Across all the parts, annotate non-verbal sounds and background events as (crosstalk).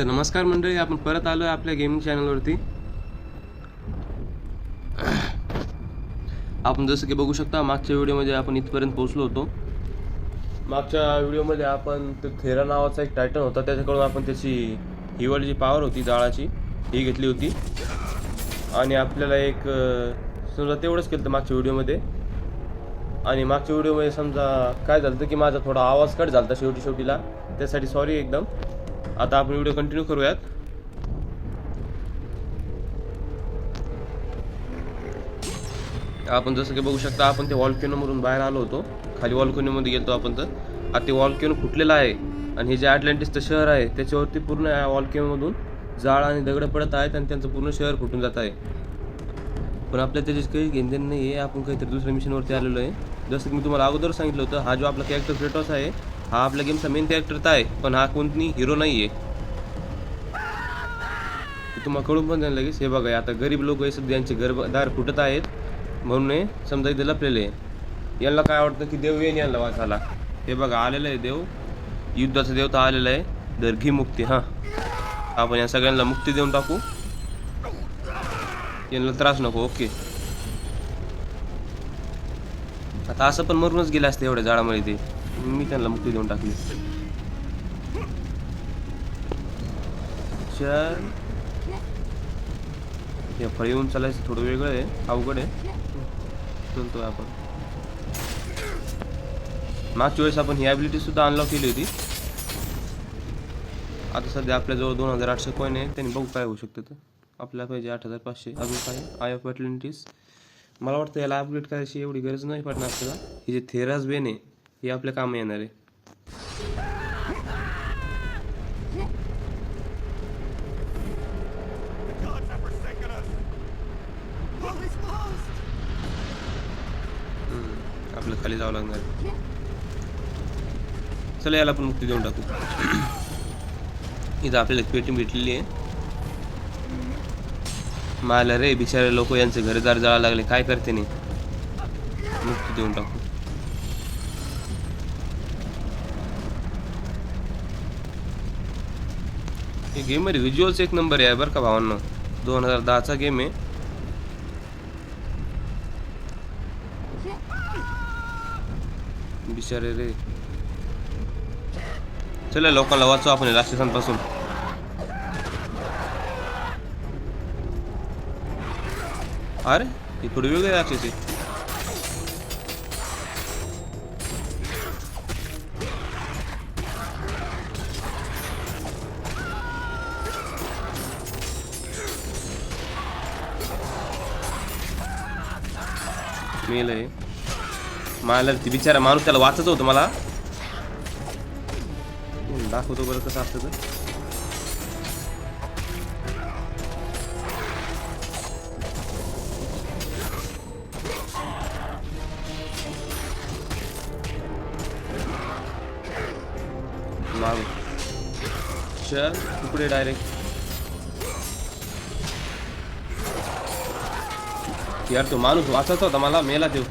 तर नमस्कार मंडळी. आपण परत आलो आहे आपल्या गेमिंग चॅनलवरती आपण जसं की बघू शकता मागच्या व्हिडिओमध्ये आपण इथपर्यंत पोहोचलो होतो. मागच्या व्हिडिओमध्ये आपण ते थेरा नावाचा एक टायटन होता. त्याच्याकडून आपण त्याची हिवाळीची जी होती जाळाची ही घेतली होती. आणि आपल्याला एक समजा तेवढंच केलं होतं मागच्या व्हिडिओमध्ये. आणि मागच्या व्हिडिओमध्ये समजा काय झालं होतं की माझा थोडा आवाज कट झाला होता शेवटी शेवटीला त्यासाठी सॉरी एकदम. आता आपण व्हिडिओ कंटिन्यू करूयात. आपण जसं की बघू शकता आपण ते वॉल्क्युनोमधून बाहेर आलो होतो. खाली वॉल्क्युनोमध्ये गेलो आपण तर. आता ते वॉल्क्युनो फुटलेलं आहे. आणि हे जे अटलांटिसचं शहर आहे त्याच्यावरती पूर्ण या वॉल्क्युनोमधून जाळ आणि दगडं पडत आहेत आणि त्यांचं पूर्ण शहर फुटून जात आहे. पण आपल्या त्याची काही घेणदेण नाही आहे आपण काहीतरी दुसऱ्या मिशनवरती आलेलो आहे. जसं की मी तुम्हाला अगोदर सांगितलं होतं हा जो आपला कॅरेक्टर क्रेटॉस आहे हा आपल्या गेमचा मेन कॅरेक्टर तर आहे पण हा कोणती हिरो नाही आहे तुम्हाला कळून पण जाईल लगेच हे बघा आता गरीब लोक आहे सध्या यांचे घरदार फुटत आहेत म्हणून हे समजा इथे लपलेले आहे यांना काय वाटतं की देव येईन यांना वाचायला हे बघा आलेलं आहे देव। युद्धाचा देव तर आलेला आहे दर्घी मुक्ती हां। आपण या सगळ्यांना मुक्ती देऊन टाकू यांना त्रास नको ओके। आता असं पण मरूनच गेले असते एवढ्या झाडामध्ये ते मी त्यांना मुक्ती देऊन टाकली. चल. हे फळ येऊन चालायचं थोडं वेगळं आहे अवघड आहे. चलतोय आपण. मागच्या वेळेस आपण ही ॲबिलिटी सुद्धा अनलॉक केली होती. आता सध्या आपल्याजवळ दोन हजार आठशे कॉईन आहे त्यांनी बघू काय होऊ शकतं तर आपल्याला पाहिजे आठ हजार पाचशे अजून काय? आय ऑफ ॲटलेंटिस मला वाटतं याला अपग्रेड करायची एवढी गरज नाही पडणार आपल्याला. हे जे थेरास बेन आहे हे आपल्या काम येणार आहे. आपलं खाली जावं लागणार आहे. चला याला आपण मुक्ती देऊन टाकू. (clears throat) इथं आपल्याला पेटी भेटलेली आहे. माल रे बिचारे लोक यांचे घरदार जाळा लागले. काय करते नाही मुक्ती देऊन टाकू. हे गेममध्ये व्हिज्युअल्स एक नंबर आहे बरं का भावांना. दोन हजार दहाचा गेम आहे. बिचारे रे. चला लोकांना वाचू आपण या राक्षसांपासून अरे हे थोडी वेगळे राक्षस आहे मेल आहे. मला ती बिचारा माणूस त्याला वाचत होतं मला. दाखवतो बरं कसं असतं तर चल तुकडे डायरेक्ट यार तो माणूस वाचत होता मला मेला देऊ.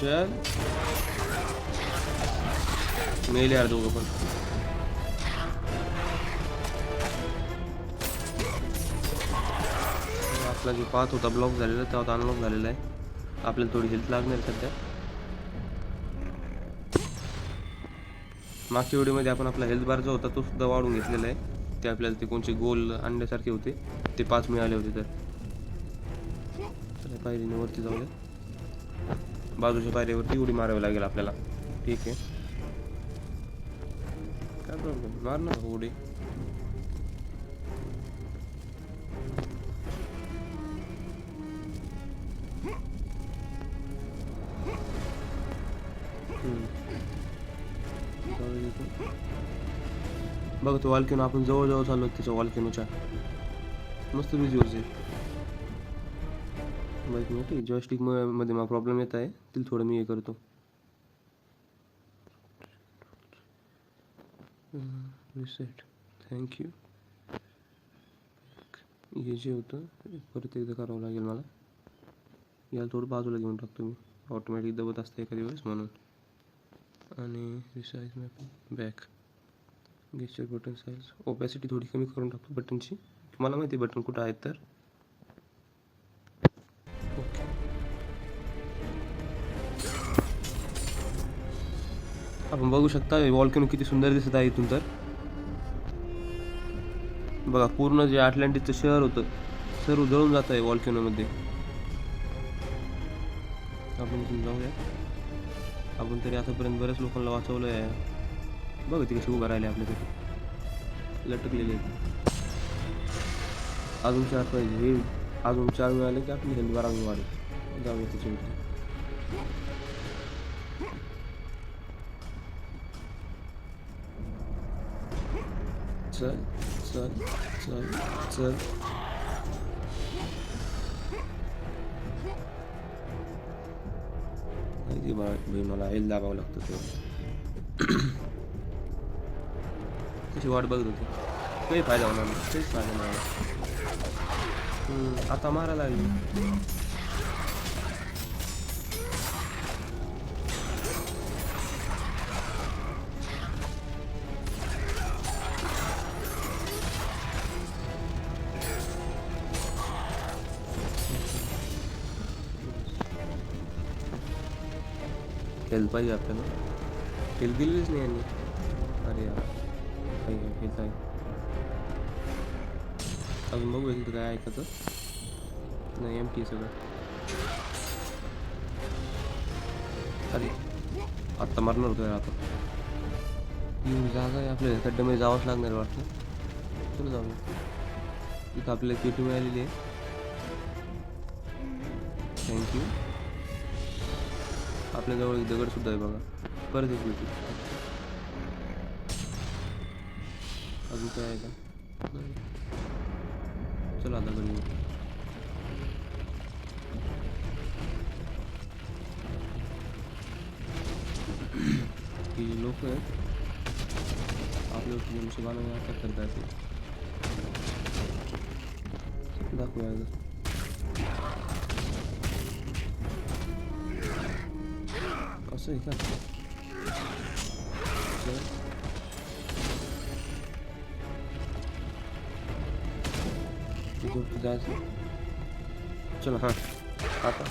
चल. मेले यार दोघं पण. आपला जो पाहत होता ब्लॉक झालेला तो आता अनलॉक झालेला आहे. आपल्याला थोडी हेल्थ लागणार सध्या. मागच्या व्हिडिओमध्ये आपण आपला हेल्थ बार जो होता तो सुद्धा वाढून घेतलेला आहे. ते आपल्याला ते कोणचे गोल आणण्यासारखे होते ते पाच मिळाले होते तर. चला पायरीने वरती जाऊया. बाजूच्या पायरीवरती उडी मारावी लागेल आपल्याला. ठीक आहे. काय प्रॉब्लेम मार ना उडी? बघ तो वालकेनो आपण जवळजवळ चाललो त्याच्या वालकेनोच्या मस्त बिझी आहे बाईक मोठी जॉयस्टिकमध्ये मला प्रॉब्लेम येत आहे. तिला थोडं मी हे करतो. रिसेट थँक्यू हे जे होतं परत एकदा करावं लागेल मला. याला थोडं बाजूला घेऊन टाकतो मी. ऑटोमॅटिक दबत असतं एखाद्या वेळेस म्हणून. आणि resize mapping back gesture button size opacity थोडी कमी करून टाकतो बटनची तुम्हाला माहिती आहे बटन कुठं आहेत तर? ओके आपण बघू शकता वॉल्कॅनो किती सुंदर दिसत आहे इथून तर. बघा पूर्ण जे अटलांटिकचं शहर होतं सर्व जळून जात आहे वॉल्कॅनोमध्ये आपण इथून जाऊया. आपण तरी आतापर्यंत बऱ्याच लोकांना वाचवलं आहे बघ ती कशी उभं राहिले आपल्याकडे लटकलेले अजून चार पाहिजे. हे अजून चार मिळाले की आपली हेल्थ बारा वाढेल. जाऊया त्याच्यावरती चल चल चल चल. माहिती बा मला हेल्थ दाबावं लागतं ते त्याची वाट बघत होती. काही फायदा होणार नाही काहीच फायदा नाही होणार. आता मारायला लागली. हेल्थ पाहिजे आपल्याला. हेल्थ दिलीच नाही यांनी. अरे यार. काही आहे अजून बघू तिथं काय ऐकतं. नाही एम टी सगळं. अरे आत्ता मारणार होतो आता. येऊन जागा आहे आपल्याला. खड्ड्यामध्ये जावंच लागणार वाटतं. चला जाऊया. इथं आपल्याला किटी मिळालेली आहे. थँक्यू आपल्याजवळ दगड सुद्धा आहे बघा. परत एक भेटू अजून काय आहे का नाही. चला आता बनवू की लोक आहेत आपल्या नशिबाने आता करता येते दाखवूया एकदा. असं आहे का चल. तिथं जायचं चला हां आता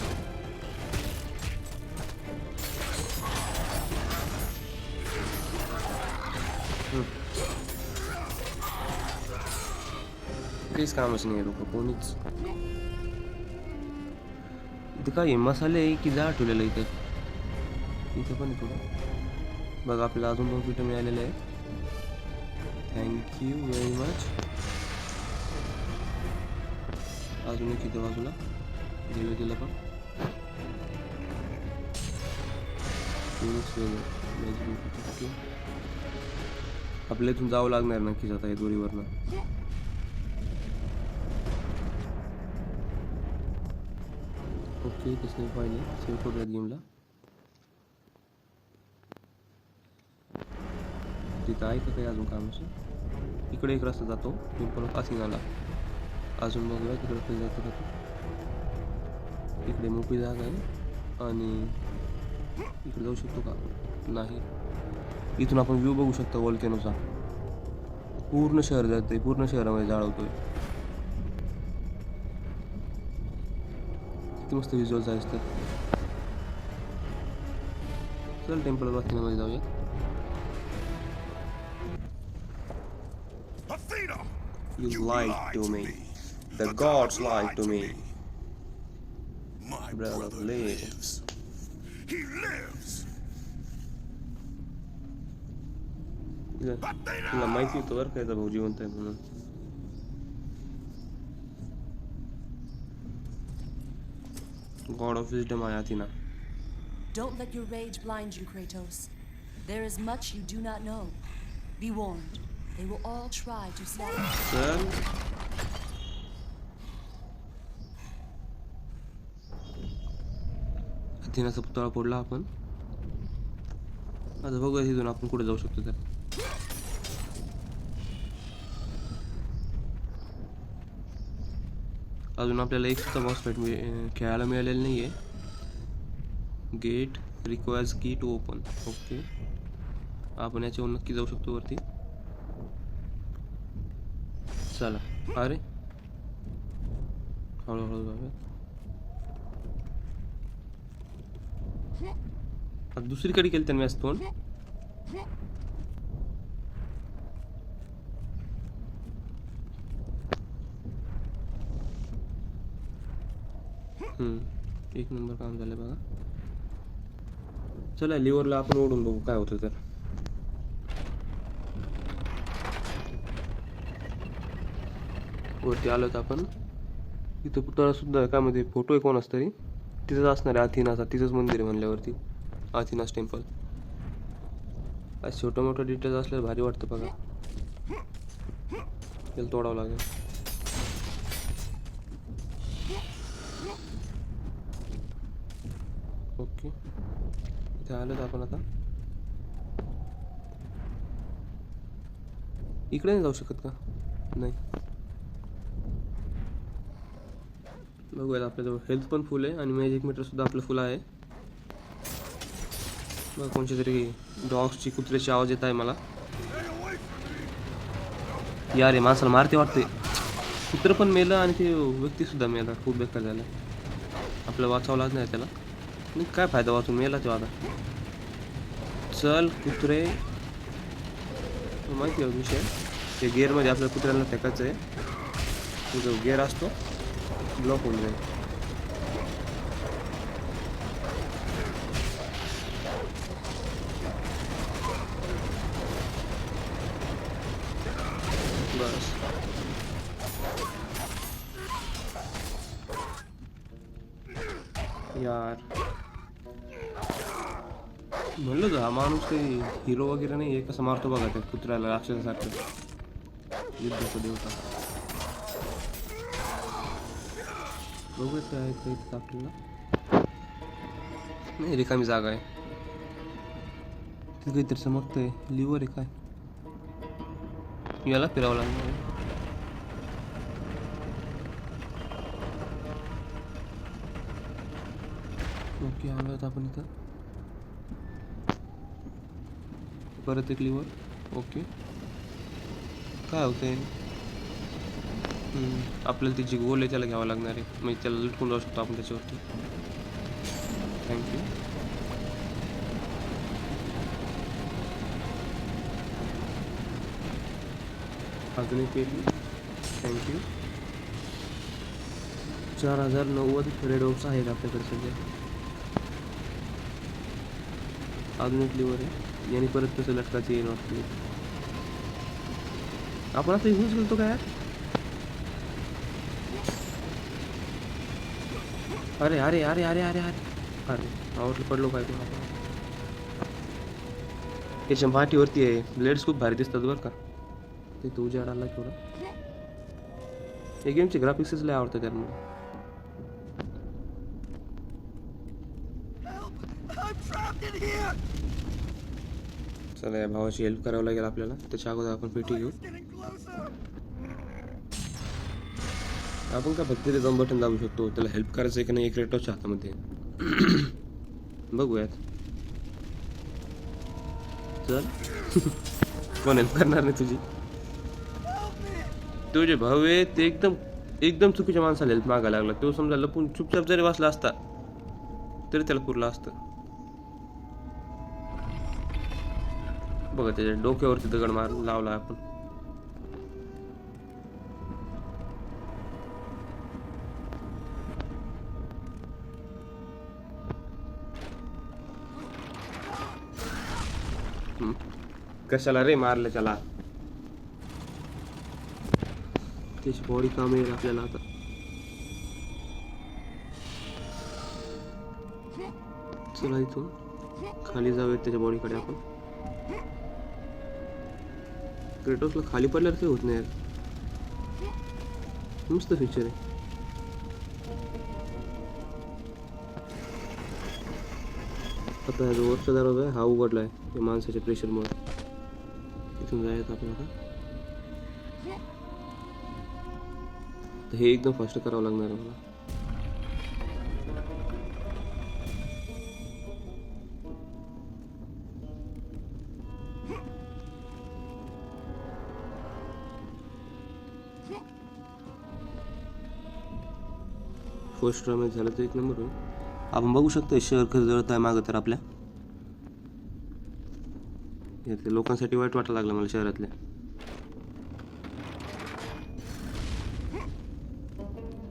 काहीच कामच नाही लोक कोणीच इथे काय मसाले आहे की जा ठेवलेलं इथे इथे पण थोडं बघा आपल्याला अजून दोन पिठं मिळालेले आहे थँक्यू व्हेरी मच अजून एक इथे बाजूला. दिलं दिलं पण. आपल्या इथून जावं लागणार नक्कीच आता या दोरीवरनं ओके तसं पाहिजे सेव्ह करूयात गेमला तिथं आहे का काही अजून काम असं? इकडे एक रस्ता जातो. पिंपल कासिंगाला अजून बघूया तिकडे काही जातो. इकडे मोकळी जागा आहे. आणि इकडे जाऊ शकतो का? नाही. इथून आपण व्ह्यू बघू शकतो वॉल्केनोचा पूर्ण शहर जातंय. पूर्ण शहरामध्ये जाळवतोय किती मस्त व्हिज्युअल्स असतात चल टेम्पल बाकीमध्ये जाऊया! You lied to me. The, gods lied to me. My brother, brother lives. He lives. Ile, ile Majki Towerka je zawodził. God of Wisdom Ayatina. Don't let your rage blind you, Kratos. There is much you do not know. Be warned. They will all try to stab you. अथिनाचा पुतळा फोडला आपण. आता बघूया तिथून आपण कुठे जाऊ शकतो तर अजून आपल्याला एक सुद्धा बॉस फाईट खेळायला मिळालेलं नाही आहे gate requires key to open okay आपण याच्यावर नक्की जाऊ शकतो वरती. चला. अरे. हळूहळू जाऊया आता दुसरीकडे केलं त्यांनी असतो हम्म एक नंबर काम झालं बघा. चला लिव्हरला आपण ओढून बघू काय होतं तर वरती आलो तर आपण. इथं पुतळा सुद्धा काय मध्ये फोटो आहे कोणाच तरी. तिथंच असणार आहे अथिनाचा तिथंच मंदिर आहे म्हणल्यावरती. अथिनास टेम्पल आज छोटं मोठं डिटेल्स असल्यास भारी वाटतं बघा. त्याला तोडावं लागेल. ओके. इथे आलोच आपण आता. इकडे नाही जाऊ शकत का? नाही. बघूयात आपल्याजवळ हेल्थ पण फुल आहे आणि मॅजिक मीटर सुद्धा आपलं फुल आहे. मग कोणच्या तरी डॉग्सची कुत्र्याची आवाज येत आहे मला. यार रे माणसाला मारते वाटते. कुत्रं पण मेलं आणि ते व्यक्तीसुद्धा मेला. खूप बेकार झाला. आपलं वाचावं नाही त्याला. आणि काय फायदा वाचून? मेला तो आता. चल कुत्रे. माहिती आहे विषय? ते गेअरमध्ये आपल्या कुत्र्याला फेकायचं आहे तो जो गेअर असतो ब्लॉक होऊन जाईल बस यार म्हणलं तर हा माणूस काही हिरो वगैरे नाही आहे कसं मारतो बघा त्या कुत्र्याला राक्षसासारखं युद्धाचा देवता काय आहे ते इथं आपल्याला. नाही रिकामी जागा आहे. तिथे काहीतरी चमकतंय. लिव्हर आहे काय? याला फिरावं लागणार. ओके आलो आपण इथं. परत एक लिव्हर. ओके. काय होतंय? हम्म, आपल्याला त्याची गोल आहे त्याला घ्यावं लागणार आहे. म्हणजे त्याला लटकून जाऊ शकतो आपण त्याच्यावरती. थँक्यू अजून एक थँक्यू चार हजार नव्वद रेड ऑप्स आहेत आपल्याकडे सध्या. अजून एक लिव्हर आहे. याने परत कसं लटकायचं येईल वाटते. आपण आता यूज करतो काय यार? अरे अरे अरे अरे अरे अरे. अरे आवडलं पडलो काय तुला त्याच्या पाठीवरती आहे. ब्लेड्स खूप भारी दिसतात बरं का. ते तू उजाड आला थोडा. या गेमचे ग्राफिक्सच लय in here! चला या भावाची हेल्प करावं लागेल आपल्याला. त्याच्या अगोदर आपण पेटी घेऊ! आपण का फक्त ते जाऊन बटन दाबू शकतो? त्याला हेल्प करायचं आहे की नाही एक रेटोच्या हातामध्ये बघूयात. चल. (laughs) कोण हेल्प करणार नाही तुझी? तुझे भाऊ आहे ते एकदम एकदम चुकीच्या माणसाला हेल्प मागायला लागला. तो समजा लपून चुपचाप जरी वाचला असता तरी त्याला पुरला असतं. बघा त्याच्या डोक्यावरती दगड मार लावला आपण. कशाला रे मारलं त्याला? त्याची बॉडी काम येईल आपल्याला आता. चला इथून. खाली जाऊयात त्याच्या बॉडीकडे आपण. क्रेटोसला खाली पडल्यावर काही होत नाही यार. मस्त फीचर आहे. आता हा जो वरचा दरवाजा आहे हा उघडला आहे या माणसाच्या प्रेशरमुळे तिथून जायचं आपण आता हे एकदम फास्ट करावं लागणार आहे मला. फर्स्ट राऊंड झालं तर एक नंबर आपण बघू शकतो शहर खर्च जळत आहे मागं तर आपल्या. हे लोकांसाठी वाईट वाटायला लागलं मला शहरातल्या.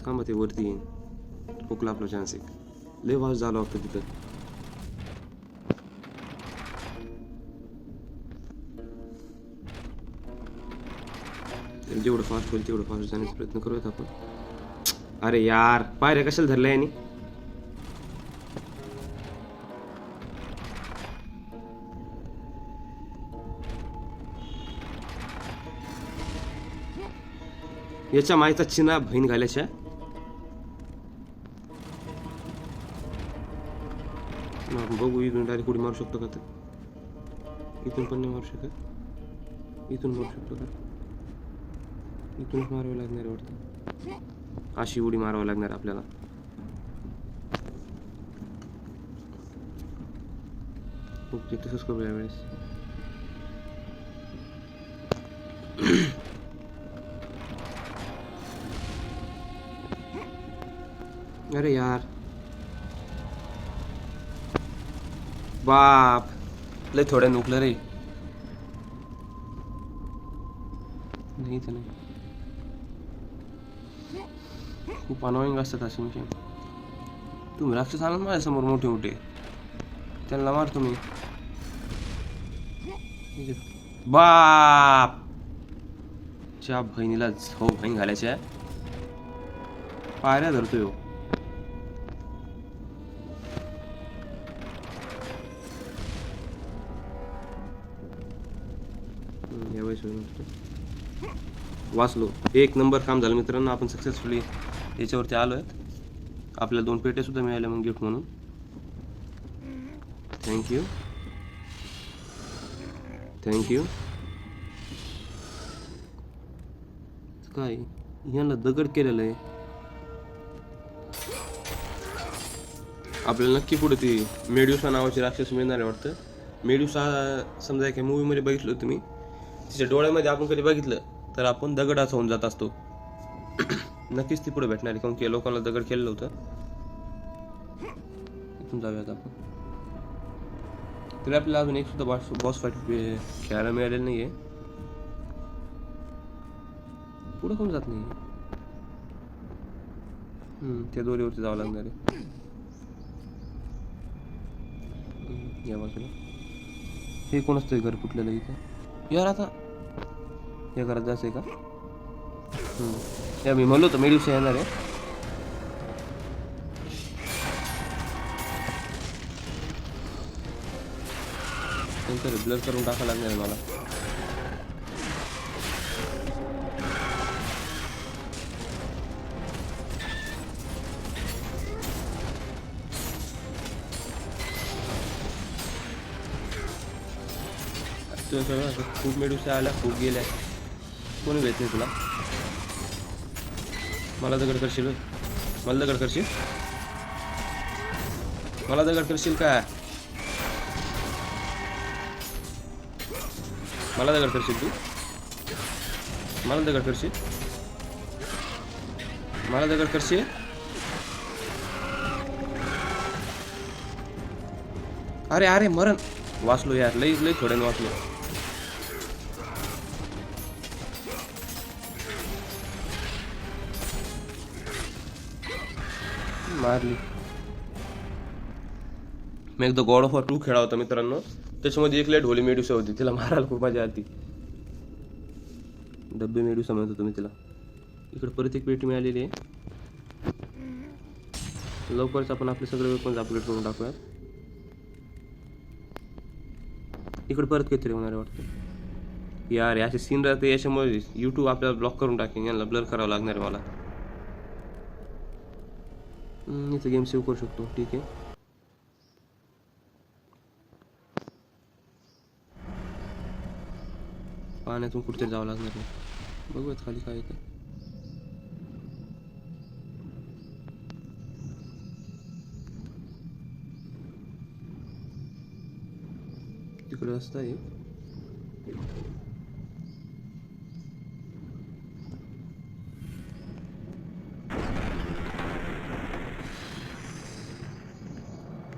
थांबा ते वरती येईन. हुकला आपला चान्स एक लय वाज झाला होता तिथं. जेवढं फास्ट होईल तेवढं फास्ट जाण्याचा प्रयत्न करूयात आपण. अरे यार पायऱ्या कशाला धरल्या यांनी? याच्या मायचा चिना बहीण घालायच्या. मग बघू इथून डायरेक्ट उडी मारू शकतो का तर इथून पण नाही मारू शकत. इथून मारू शकतो का? इथूनच मारावं लागणार आहे वाटतं. अशी उडी मारावं लागणार आपल्याला. ओके तसंच करू यावेळेस. अरे यार. बाप लय थोड्या नुकलं रे. नाही तर नाही. खूप अनोईंग असतात असे म्हणजे. तुम्ही राक्षस आणा माझ्यासमोर मोठे मोठे. त्यांना मार तुम्ही. बाप! च्या बहिणीला हो बहीण घालायच्या पायऱ्या धरतोय हो. वाचलो. एक नंबर काम झालं. मित्रांनो आपण सक्सेसफुली याच्यावरती आलो आहेत आपल्याला दोन पेट्या सुद्धा मिळाल्या मग गिफ्ट म्हणून. थँक्यू थँक्यू काय? यांना दगड केलेलं आहे. आपल्याला नक्की पुढे ती मेड्युसा नावाची राक्षस मिळणार आहे वाटतं. मेड्युसा समजा एका मूवीमध्ये बघितलं तुम्ही तिच्या डोळ्यामध्ये आपण कधी बघितलं? तर आपण दगडाच होऊन जात असतो. नक्कीच ती पुढे भेटणार आहे काऊन की लोकांना दगड केलेलं होतं. इथून जाऊयात आपण. तरी आपल्याला अजून एक सुद्धा बॉस बॉस फाईट खेळायला मिळालेलं नाही आहे पुढं कोण जात नाही त्या दोरीवरती जावं लागणार आहे. या बाजूला. हे कोण असतं घर फुटलेलं इथं? यार आता या घरात जायचं आहे का या मी म्हणलो होतो मेडिवशी येणार आहे. त्यांचं ब्लर करून टाकावं लागणार आहे मला. सगळं खूप मेडूस आल्या खूप गेल्या. कोणी भेट नाही तुला? मला दगड करशील मला दगड करशील? मला दगड करशील काय मला दगड करशील तू? मला दगड करशील? मला दगड करशील? अरे अरे मरण. वाचलो यार. लई लई थोड्यानं वाचलो. मारली. मी एकदा गॉड ऑफ वॉर टू खेळा होता मित्रांनो. त्याच्यामध्ये एक लाइट होली मेडुसा होती. तिला मारायला खूप मजा आली. डब्बे मेडुसा म्हणत होतो मी तिला. इकडे परत एक पेटी मिळालेली आहे. लवकरच आपण आपले सगळे वेपन्स अपग्रेड करून टाकूयात. इकडे परत काहीतरी होणार आहे वाटतं. यार असे सीन राहते याच्यामुळे यूट्यूब आपल्याला ब्लॉक करून टाकेन. यांना ब्लर करावं लागणार आहे मला. इथं गेम सेव्ह करू शकतो. ठीक आहे. पाण्यातून कुठेतरी जावं लागणार आहे. बघूयात खाली काय येतं तिकडे रस्ता आहे.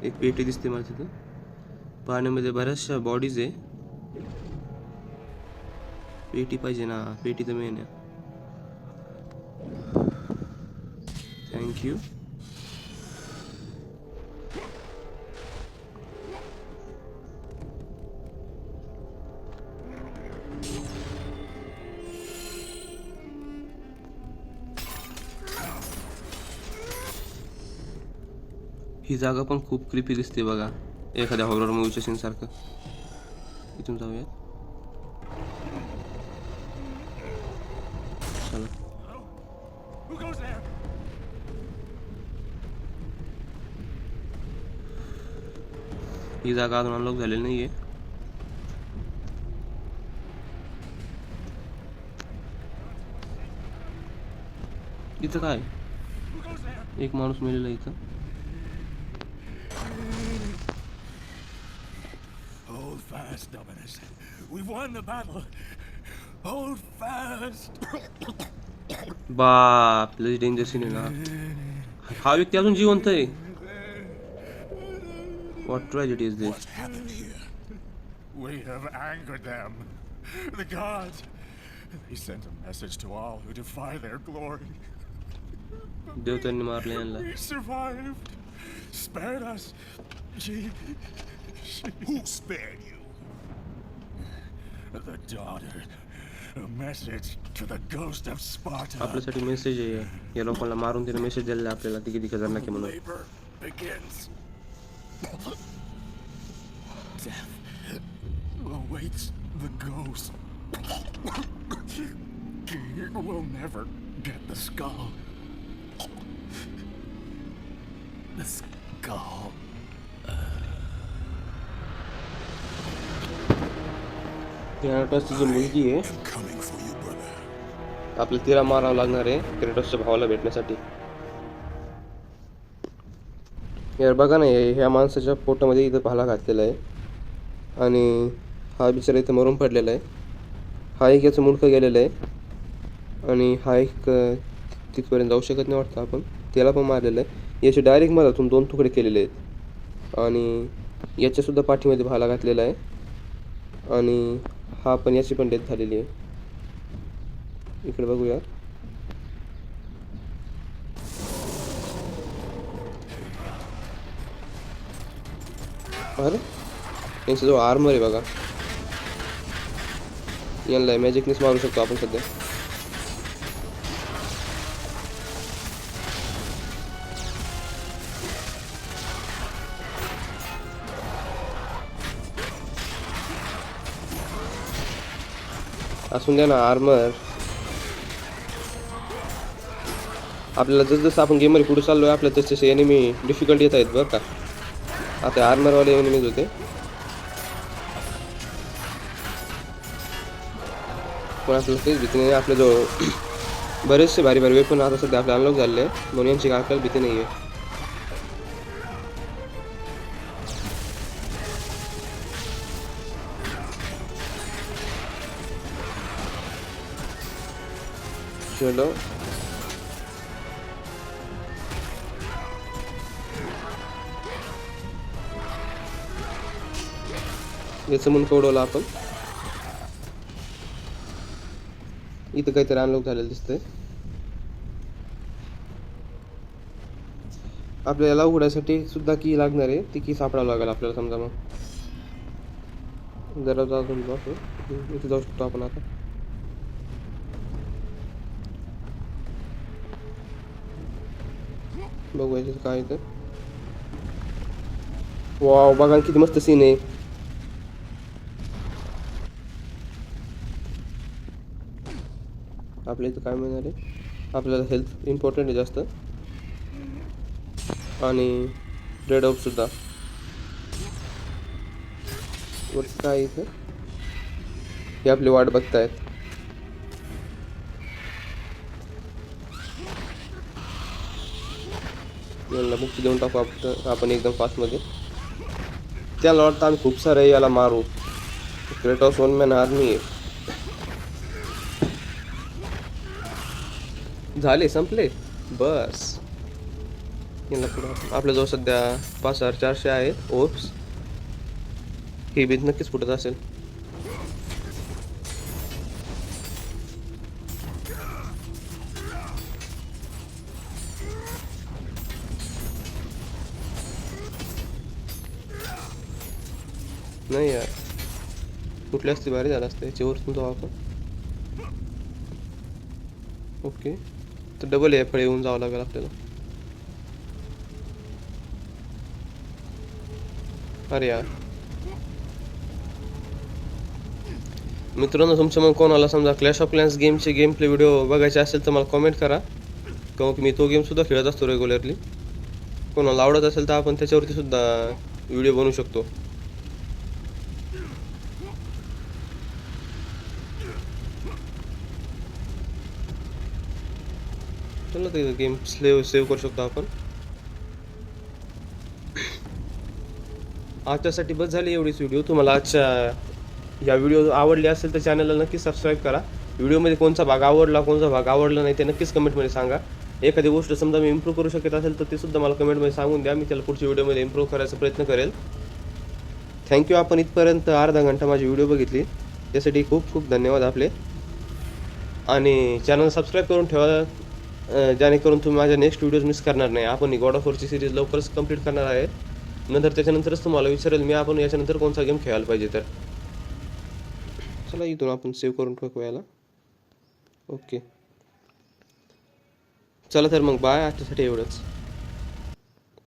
एक पेटी दिसते मला तिथं. पाण्यामध्ये बऱ्याचशा बॉडीज आहे. पेटी पाहिजे ना पेटी तर मेन आहे. थँक्यू ही जागा पण खूप क्रिपी दिसते बघा. एखाद्या हॉरर मूवीच्या सीन सारखं. इथून जाऊयात. चला. ही जागा अजून अनलॉक झालेली नाहीये. इथं काय? एक माणूस मेलेला इथं. fast, Dominus. We've won the battle. Hold fast. बाप लय डेंजर सीन आहे ना हा व्यक्ती अजून जिवंत आहे what tragedy is this What happened here? We have angered them. The gods. They sent a message to all who defy their glory. देवतांनी मारले यांना We survived. Spared us. She. she who spared you? The daughter. A message to the ghost of Sparta. आपल्यासाठी message आहे या लोकांना मारून तिने message दिलेला आपल्याला ती किती खतरनाक आहे म्हणून Labor begins. Death awaits the ghost. We'll never get the skull. The skull. क्रेटॉसची जी मुलगी आहे आपल्या आपल्याला तिला मारावं लागणार आहे क्रेटॉसच्या भावाला भेटण्यासाठी. यार बघा ना ह्या माणसाच्या पोटामध्ये इथं भाला घातलेला आहे. आणि हा बिचारा इथं मरून पडलेला आहे. हा एक याचं मुलखं गेलेलं आहे. आणि हा एक तिथपर्यंत जाऊ शकत नाही वाटतं आपण. त्याला पण मारलेलं आहे. याचे डायरेक्ट मधातून दोन तुकडे केलेले आहेत. आणि याच्यासुद्धा पाठीमध्ये भाला घातलेला आहे. आणि हा पण याची पण डेथ झालेली आहे. इकडे बघूया अरे यांच्याजवळ आर्मर आहे बघा. यांना मॅजिकनेच मारू शकतो आपण सध्या. असून द्या ना आर्मर आपल्याला जसं आपण गेममध्ये पुढे चाललो आहे आपल्याला तसे तसे एनिमी डिफिकल्ट येत आहेत बरं का. आता आर्मरवाले एनिमीज होते. पण आपल्याला तेच भीती नाही. आपल्याजवळ (coughs) बरेचसे भारी भारी वेपन आता सध्या आपल्या अनलॉक झालेले आहे म्हणून यांची काय आपल्याला भीती नाही आहे चलो याचं म्हणून उडवलं आपण इथं काहीतरी अनलॉक झालेलं दिसतंय आपल्याला उघडायसाठी सुद्धा की लागणार आहे ती की सापडावं लागेल आपल्याला समजा मग जरा जाऊ इथे जाऊ शकतो आपण आता बघू याच्यात काय तर वाव बघा किती मस्त सीन आहे. आपल्या इथं काय मिळणार आहे आपल्याला हेल्थ इम्पॉर्टंट आहे जास्त. आणि रेड ऑफ सुद्धा. वरती काय इथं? हे आपली वाट बघतायत. यांना मुक्ती देऊन टाकू आपण. आपण एकदम फास्टमध्ये त्याला वाटतं आम्ही खूप सारे याला मारू. क्रेटॉस वन मॅन आर्मी आहे. झाले संपले? बस. यांना पुढं आपल्याजवळ सध्या पाच हजार चारशे आहेत. ओप्स ही बीज नक्कीच फुटत असेल. नाही यार. कुठल्या असते भारी झालं असतं. याच्यावरतून जाऊ आपण. ओके. तर डबल या फळे येऊन जावं लागेल आपल्याला. अरे यार. मित्रांनो तुमच्या मग कोणाला समजा क्लॅश ऑफ क्लॅन्स गेमचे गेम प्ले व्हिडिओ बघायचे असेल तर मला कमेंट करा. किंवा की मी तो गेम सुद्धा खेळत असतो रेग्युलरली कोणाला आवडत असेल तर आपण त्याच्यावरती सुद्धा व्हिडिओ बनवू शकतो. चला ते गेम स्लेव सेव्ह करू शकतो आपण. आजच्यासाठी बस झाली एवढीच व्हिडिओ तुम्हाला आजच्या या व्हिडिओ आवडली असेल तर चॅनलला नक्कीच सबस्क्राईब करा. व्हिडिओमध्ये कोणता भाग आवडला कोणता भाग आवडला नाही ते नक्कीच कमेंटमध्ये सांगा. एखादी गोष्ट समजा मी इम्प्रूव्ह करू शकत असेल तर ते सुद्धा मला कमेंटमध्ये सांगून द्या. मी त्याला पुढच्या व्हिडिओमध्ये इम्प्रूव्ह करायचा प्रयत्न करेल. थँक्यू आपण इथपर्यंत अर्धा घंटा माझी व्हिडिओ बघितली. त्यासाठी खूप खूप धन्यवाद आपले. आणि चॅनल सबस्क्राईब करून ठेवा. जेणेकरून तुम्ही माझ्या नेक्स्ट व्हिडिओज मिस करणार नाही. आपण गॉड ऑफ वॉरची सिरीज लवकरच कंप्लीट करणार आहे. नंतर त्याच्यानंतरच तुम्हाला विचारेल मी आपण याच्यानंतर कोणता गेम खेळायला पाहिजे तर. चला इथून आपण सेव्ह करून टाकू याला. ओके चला तर मग बाय आजच्यासाठी एवढंच.